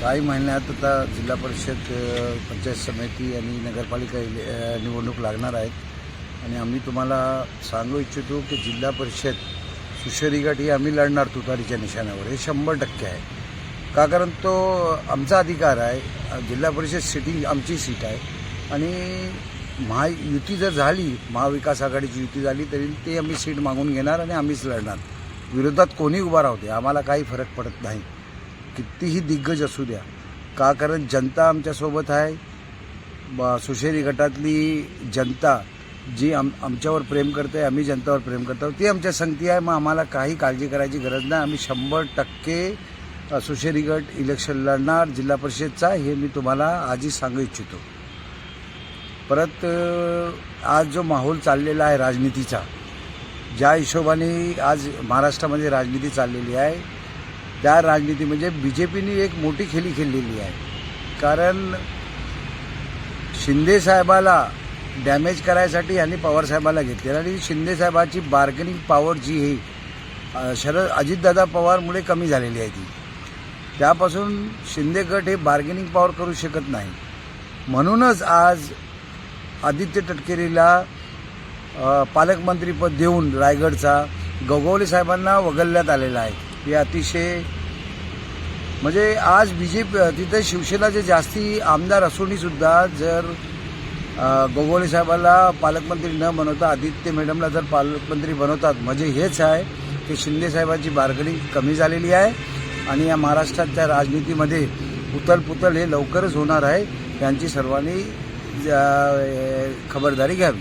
काही महिन्यात आता जिल्हा परिषद पंचायत समिती आणि नगरपालिका निवडणूक लागणार आहेत. आणि आम्ही तुम्हाला सांगू इच्छितो की जिल्हा परिषद सुशेरी गट ही आम्ही लढणार तुतारीच्या निशाण्यावर. हे शंभर टक्के आहे. का कारण तो आमचा अधिकार आहे. जिल्हा परिषद सिटिंग आमची सीट आहे. आणि महायुती जर झाली महाविकास आघाडीची युती झाली तरी ते आम्ही सीट मागून घेणार आणि आम्हीच लढणार. विरोधात कोणी उभा राहते आम्हाला काही फरक पडत नाही. कितीही दिग्गज असू द्या. का? कारण जनता आमच्यासोबत आहे. सुशेरी गटातली जनता जी आम आमच्यावर प्रेम करते आम्ही जनतावर प्रेम करतो ती आमच्या संगती आहे. मग आम्हाला काही काळजी करायची गरज नाही. आम्ही शंभर टक्के सुशेरी गट इलेक्शन लढणार जिल्हा परिषदचा हे मी तुम्हाला आजही सांगू इच्छितो. परत आज जो माहोल चाललेला आहे राजनीतीचा ज्या हिशोबाने आज महाराष्ट्रामध्ये राजनीती चाललेली आहे त्या राजनीती म्हणजे बी जे पीने एक मोठी खेळी खेळलेली आहे. कारण शिंदे साहेबाला डॅमेज करायसाठी यांनी पवारसाहेबाला घेतलेलं आणि शिंदे साहेबाची बार्गेनिंग पॉवर जी आहे शरद अजितदादा पवारमुळे कमी झालेली आहे ती. त्यापासून शिंदे गट हे बार्गेनिंग पॉवर करू शकत नाही. म्हणूनच आज आदित्य टटकेरीला पालकमंत्रीपद देऊन रायगडचा गगोले साहेबांना वगळण्यात आलेला आहे. हे अतिशय म्हणजे आज बी जे पी तिथे शिवसेनाचे जास्ती आमदार असूनही सुद्धा जर अ, गोगोले साहेबाला पालकमंत्री न बनवता आदित्य मॅडमला जर पालकमंत्री बनवतात म्हणजे हेच आहे की शिंदे साहेबांची बार्गनिंग कमी झालेली आहे आणि या महाराष्ट्राच्या राजनीतीमध्ये उतलपुतल हे लवकरच होणार आहे यांची सर्वांनी खबरदारी घ्यावी.